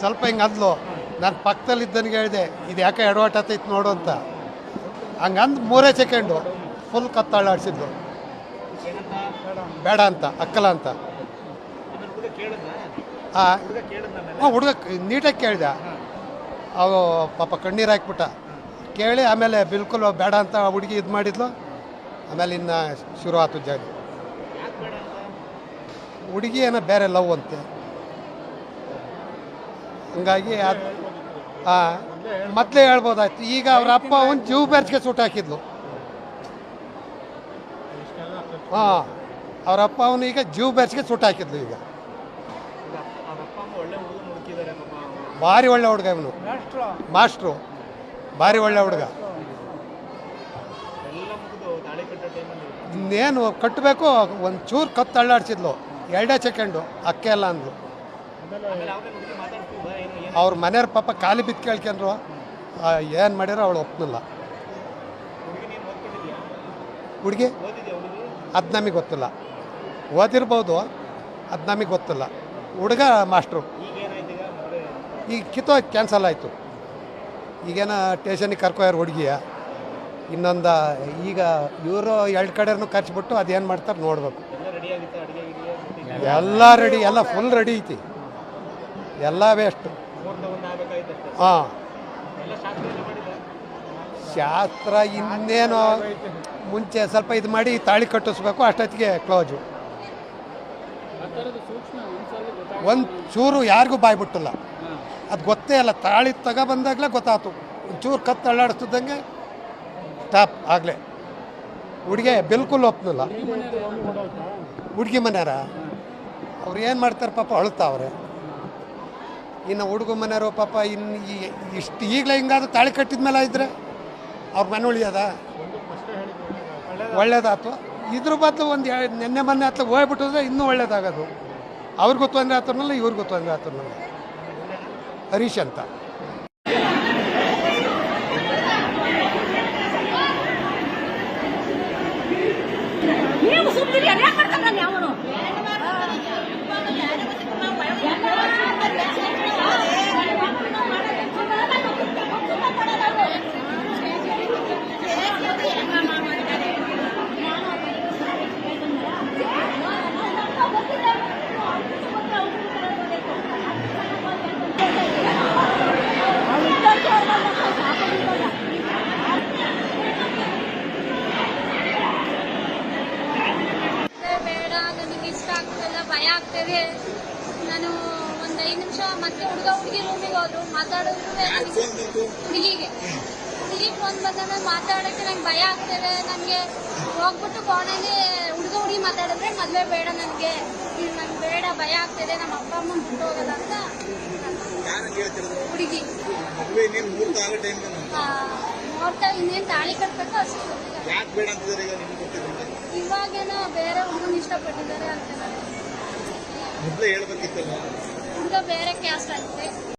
ಸ್ವಲ್ಪ ಹಿಂಗೆ ಅಂದ್ಲು. ನಾನು ಪಕ್ಕದಲ್ಲಿ ಇದ್ದನಿಗೆ ಹೇಳಿದೆ, ಇದು ಯಾಕೆ ಎಡವಟ್ ಆತೈತೆ ನೋಡು ಅಂತ. ಹಂಗಂದು ಮೂರೇ ಸೆಕೆಂಡು ಫುಲ್ ಕತ್ತಾಳಾಡ್ಸಿದ್ಲು ಬೇಡ ಅಂತ, ಅಕ್ಕಲ ಅಂತ. ಹಾಂ ಹುಡುಗ ನೀಟಾಗಿ ಕೇಳಿದೆ. ಅವು ಪಾಪ ಕಣ್ಣೀರು ಹಾಕ್ಬಿಟ್ಟ. ಕೇಳಿ ಆಮೇಲೆ ಬಿಲ್ಕುಲ್ ಬೇಡ ಅಂತ ಹುಡುಗಿ ಇದು ಮಾಡಿದ್ಲು. ಆಮೇಲೆ ಇನ್ನು ಶುರು ಆತು ಜಾಗ ಹುಡುಗಿ ಏನೋ ಬೇರೆ ಲವ್ ಅಂತೆ. ಹಂಗಾಗಿ ಅದು ಮೊದಲೇ ಹೇಳ್ಬೋದಾಯ್ತು. ಈಗ ಅವ್ರ ಅಪ್ಪ ಒಂದು ಜೀವ ಬೆರ್ಚ್ಗೆ ಸುಟ್ಟು ಹಾಕಿದ್ಲು. ಹಾಂ, ಅವ್ರ ಅಪ್ಪ ಅವನು ಈಗ ಜೀವ ಬೆರ್ಚ್ಗೆ ಸೂಟ್ ಹಾಕಿದ್ಲು ಈಗ. ಭಾರಿ ಒಳ್ಳೆ ಹುಡುಗ ಇವನು. ಮಾಸ್ಟ್ರು ಭಾರಿ ಒಳ್ಳೆ ಹುಡುಗ. ಇನ್ನೇನು ಕಟ್ಟಬೇಕು ಒಂದು ಚೂರು ಕತ್ತು ಅಳ್ಳಾಡ್ಸಿದ್ಲು. ಎರಡೇ ಸೆಕೆಂಡು, ಅಕ್ಕೆ ಎಲ್ಲ ಅಂದ್ಲು. ಅವ್ರ ಮನೆಯವ್ರ ಪಾಪ ಖಾಲಿ ಬಿದ್ದು ಕೇಳ್ಕೊಂಡ್ರು. ಏನು ಮಾಡ್ಯಾರ ಅವಳು ಒಪ್ಪಲಿಲ್ಲ ಹುಡುಗಿ ಅದು ನಮಗೆ ಗೊತ್ತಿಲ್ಲ. ಓದಿರ್ಬೋದು ಅದು ನಮಗೆ ಗೊತ್ತಿಲ್ಲ. ಹುಡುಗ ಮಾಸ್ಟ್ರು. ಈಗ ಕಿತ್ತೋ ಕ್ಯಾನ್ಸಲ್ ಆಯಿತು. ಈಗೇನ ಟೇಷನಿಗೆ ಕರ್ಕೋಯಾರ ಹುಡುಗಿಯ ಇನ್ನೊಂದು ಈಗ ಇವರು ಎರಡು ಕಡೆನೂ ಖರ್ಚು ಬಿಟ್ಟು ಅದೇನು ಮಾಡ್ತಾರೆ ನೋಡಬೇಕು. ಎಲ್ಲ ರೆಡಿ ಎಲ್ಲ ಫುಲ್ ರೆಡಿ ಐತಿ. ಎಲ್ಲ ವೇಸ್ಟು ಹಾಂ. ಶಾಸ್ತ್ರ ಇನ್ನೇನೋ ಮುಂಚೆ ಸ್ವಲ್ಪ ಇದು ಮಾಡಿ ತಾಳಿ ಕಟ್ಟಿಸ್ಬೇಕು, ಅಷ್ಟೊತ್ತಿಗೆ ಕ್ಲೋಜು ಒಂದು ಚೂರು ಯಾರಿಗೂ ಬಾಯ್ಬಿಟ್ಟಲ್ಲ ಅದು ಗೊತ್ತೇ ಇಲ್ಲ ತಾಳಿ ತಗೊಬಂದಾಗಲೇ ಗೊತ್ತಾಯ್ತು ಒಂಚೂರು ಕತ್ತು ಅಳ್ಳಾಡಿಸ್ತಿದ್ದಂಗೆ ಸ್ಟಾಪ್ ಆಗಲೇ. ಹುಡುಗಿ ಬಿಲ್ಕುಲ್ ಒಪ್ನಿಲ್ಲ. ಹುಡುಗಿ ಮನೆಯಾರ ಅವ್ರು ಏನು ಮಾಡ್ತಾರೆ ಪಾಪ ಅಳ್ತಾವ್ರೆ ಇನ್ನು ಹುಡುಗ ಮನೆಯವರು ಪಾಪ ಇನ್ನು ಇಷ್ಟು ಈಗಲೇ ಹಿಂಗಾದ್ರೆ ತಾಳಿ ಕಟ್ಟಿದ ಮೇಲೆ ಇದ್ರೆ ಅವ್ರ ಮನೆ ಉಳಿಯೋದ? ಒಳ್ಳೇದಾಯ್ತು ಇದ್ರ ಬದಲು ಒಂದು ನೆನ್ನೆ ಮೊನ್ನೆ ಹತ್ರ ಹೋಗ್ಬಿಟ್ಟಿದ್ರೆ ಇನ್ನೂ ಒಳ್ಳೇದಾಗೋದು. ಅವ್ರಿಗೂ ತೊಂದರೆ ಆತನಲ್ಲ ಇವ್ರಿಗೂ ತೊಂದರೆ ಆತನಲ್ಲ ಹರೀಶ್ ಅಂತ ನೀವು ಸುಮ್ಮನೆ ಯಾಕೆ ಮಾಡ್ತಾನ ಯಾವನು ಬೇಡ ನನಗೆ ಇಷ್ಟ ಆಗ್ತಿಲ್ಲ ಭಯ ಆಗ್ತದೆ ನಾನು ಒಂದು ಐದು ನಿಮಿಷ ಮತ್ತೆ ಹುಡುಗ ಹುಡುಗಿ ರೂಮಿಗೆ ಹೋದ್ರು ಮಾತಾಡಿದ್ರು ಹುಡುಗಿಗೆ. ಹುಡುಗಿ ಫೋನ್ ಬಂದಾಗ ಮಾತಾಡೋಕ್ಕೆ ನಂಗೆ ಭಯ ಆಗ್ತದೆ. ನನಗೆ ಹೋಗ್ಬಿಟ್ಟು ಕೋಣೆಗೆ ಹುಡುಗ ಹುಡುಗಿ ಮಾತಾಡಿದ್ರೆ ಮದುವೆ ಬೇಡ ನನಗೆ. ನಂಗೆ ಬೇಡ ಭಯ ಆಗ್ತದೆ. ನಮ್ಮ ಅಪ್ಪ ಅಮ್ಮನ ಬಿಟ್ಟು ಹೋಗೋದ ಅಂತ ಹುಡುಗಿ. ನೋಡ್ತಾ ಇನ್ನೇನು ತಾಳಿ ಕಟ್ಬೇಕು ಅಷ್ಟು ಇವಾಗೇನೋ ಬೇರೆ ಹುಡುಗನ ಇಷ್ಟಪಟ್ಟಿದ್ದಾರೆ ಅಂತ. ಮೊದಲೇ ಹೇಳ್ಬೇಕಿತ್ತಲ್ಲ ಹುಡುಗ ಬೇರೆ ಕ್ಯಾಸ್ಟ್ ಆಗಿದೆ